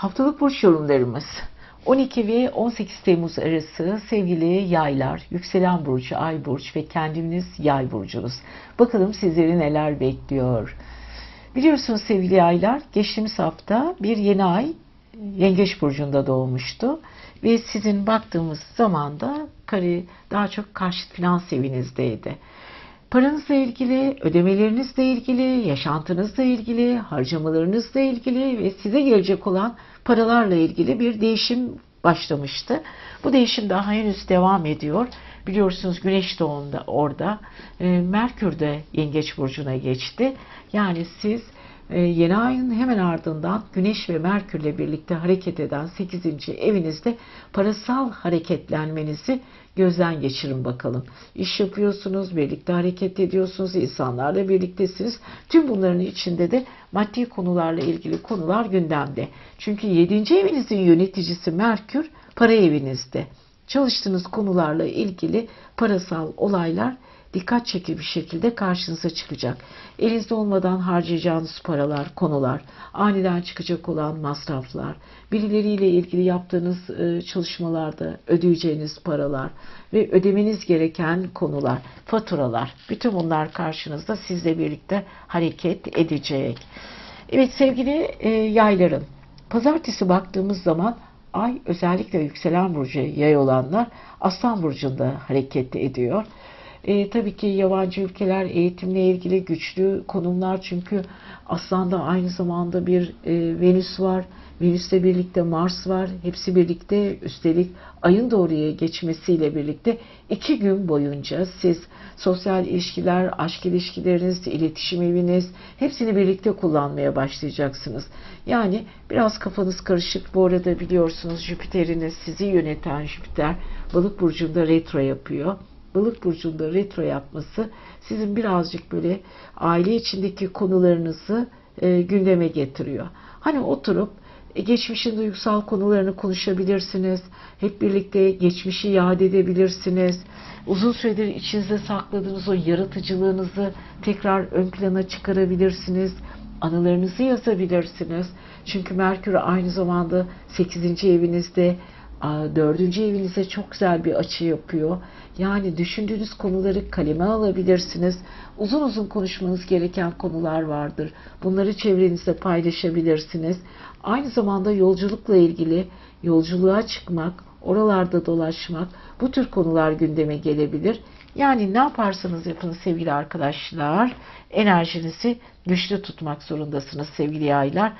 Haftalık burç yorumlarımız. 12 ve 18 Temmuz arası sevgili yaylar, yükselen burcu, ay burç ve kendiniz yay burcunuz. Bakalım sizleri neler bekliyor. Biliyorsunuz sevgili yaylar, geçtiğimiz hafta bir yeni ay Yengeç burcunda doğmuştu ve sizin baktığımız zaman da kare daha çok karşıt finans evinizdeydi. Paranızla ilgili, ödemelerinizle ilgili, yaşantınızla ilgili, harcamalarınızla ilgili ve size gelecek olan paralarla ilgili bir değişim başlamıştı. Bu değişim daha henüz devam ediyor. Biliyorsunuz Güneş de onda, orada. E, Merkür de Yengeç Burcu'na geçti. Yani siz yeni ayın hemen ardından Güneş ve Merkürle birlikte hareket eden 8. evinizde parasal hareketlenmenizi gözden geçirin bakalım. İş yapıyorsunuz, birlikte hareket ediyorsunuz, insanlarla birliktesiniz. Tüm bunların içinde de maddi konularla ilgili konular gündemde. Çünkü 7. evinizin yöneticisi Merkür para evinizde. Çalıştığınız konularla ilgili parasal olaylar dikkat çekici bir şekilde karşınıza çıkacak. Elinizde olmadan harcayacağınız paralar, konular, aniden çıkacak olan masraflar, birileriyle ilgili yaptığınız e, çalışmalarda ödeyeceğiniz paralar ve ödemeniz gereken konular, faturalar, bütün bunlar karşınızda sizle birlikte hareket edecek. Evet sevgili e, yayların, pazartesi baktığımız zaman Ay özellikle yükselen burcu yay olanlar Aslan burcunda hareket ediyor. E, tabii ki yabancı ülkeler eğitimle ilgili güçlü konumlar çünkü Aslan'da aynı zamanda bir e, Venüs var. Venüs'le birlikte Mars var. Hepsi birlikte üstelik ayın da oraya geçmesiyle birlikte iki gün boyunca siz sosyal ilişkiler, aşk ilişkileriniz, iletişim eviniz hepsini birlikte kullanmaya başlayacaksınız. Yani biraz kafanız karışık. Bu arada biliyorsunuz Jüpiter'iniz sizi yöneten Jüpiter balık burcunda retro yapıyor balık burcunda retro yapması sizin birazcık böyle aile içindeki konularınızı e, gündeme getiriyor. Hani oturup e, geçmişin duygusal konularını konuşabilirsiniz. Hep birlikte geçmişi yad edebilirsiniz. Uzun süredir içinizde sakladığınız o yaratıcılığınızı tekrar ön plana çıkarabilirsiniz. Anılarınızı yazabilirsiniz. Çünkü Merkür aynı zamanda 8. evinizde dördüncü evinize çok güzel bir açı yapıyor. Yani düşündüğünüz konuları kaleme alabilirsiniz. Uzun uzun konuşmanız gereken konular vardır. Bunları çevrenizde paylaşabilirsiniz. Aynı zamanda yolculukla ilgili yolculuğa çıkmak, oralarda dolaşmak bu tür konular gündeme gelebilir. Yani ne yaparsanız yapın sevgili arkadaşlar enerjinizi güçlü tutmak zorundasınız sevgili yaylar.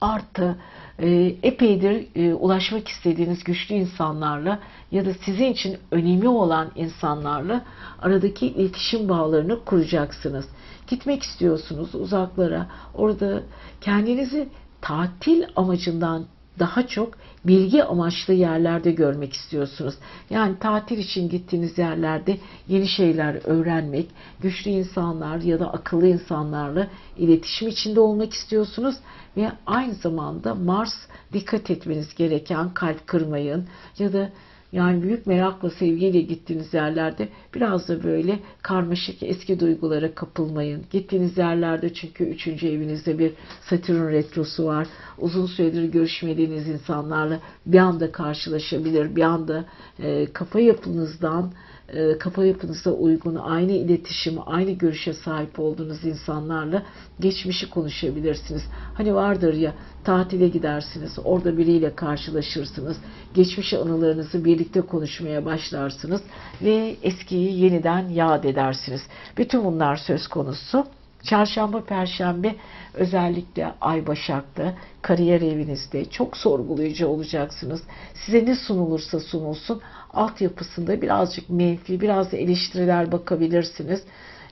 Artı e, epeydir e, ulaşmak istediğiniz güçlü insanlarla ya da sizin için önemli olan insanlarla aradaki iletişim bağlarını kuracaksınız. Gitmek istiyorsunuz uzaklara. Orada kendinizi tatil amacından daha çok bilgi amaçlı yerlerde görmek istiyorsunuz. Yani tatil için gittiğiniz yerlerde yeni şeyler öğrenmek, güçlü insanlar ya da akıllı insanlarla iletişim içinde olmak istiyorsunuz ve aynı zamanda Mars dikkat etmeniz gereken kalp kırmayın ya da yani büyük merakla, sevgiyle gittiğiniz yerlerde biraz da böyle karmaşık eski duygulara kapılmayın. Gittiğiniz yerlerde çünkü üçüncü evinizde bir Satürn retrosu var. Uzun süredir görüşmediğiniz insanlarla bir anda karşılaşabilir. Bir anda e, kafa yapınızdan e, kafa yapınıza uygun, aynı iletişim, aynı görüşe sahip olduğunuz insanlarla geçmişi konuşabilirsiniz. Hani vardır ya tatile gidersiniz, orada biriyle karşılaşırsınız, geçmiş anılarınızı birlikte konuşmaya başlarsınız ve eskiyi yeniden yad edersiniz. Bütün bunlar söz konusu. Çarşamba, Perşembe özellikle Ay Başak'ta, kariyer evinizde çok sorgulayıcı olacaksınız. Size ne sunulursa sunulsun altyapısında birazcık menfi, biraz eleştiriler bakabilirsiniz.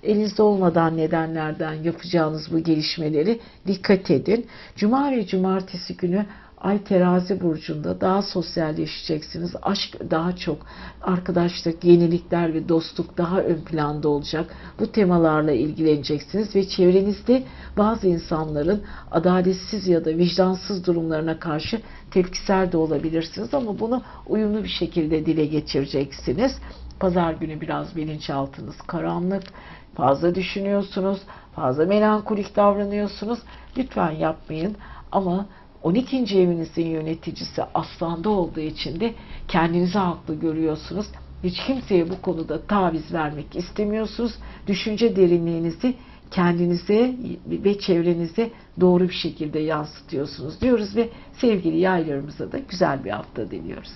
Elinizde olmadan nedenlerden yapacağınız bu gelişmeleri dikkat edin. Cuma ve cumartesi günü Ay terazi burcunda daha sosyalleşeceksiniz. Aşk daha çok, arkadaşlık, yenilikler ve dostluk daha ön planda olacak. Bu temalarla ilgileneceksiniz ve çevrenizde bazı insanların adaletsiz ya da vicdansız durumlarına karşı tepkisel de olabilirsiniz ama bunu uyumlu bir şekilde dile geçireceksiniz. Pazar günü biraz bilinçaltınız karanlık, fazla düşünüyorsunuz, fazla melankolik davranıyorsunuz. Lütfen yapmayın ama 12. evinizin yöneticisi aslanda olduğu için de kendinizi haklı görüyorsunuz. Hiç kimseye bu konuda taviz vermek istemiyorsunuz. Düşünce derinliğinizi kendinize ve çevrenize doğru bir şekilde yansıtıyorsunuz diyoruz ve sevgili yaylarımıza da güzel bir hafta diliyoruz.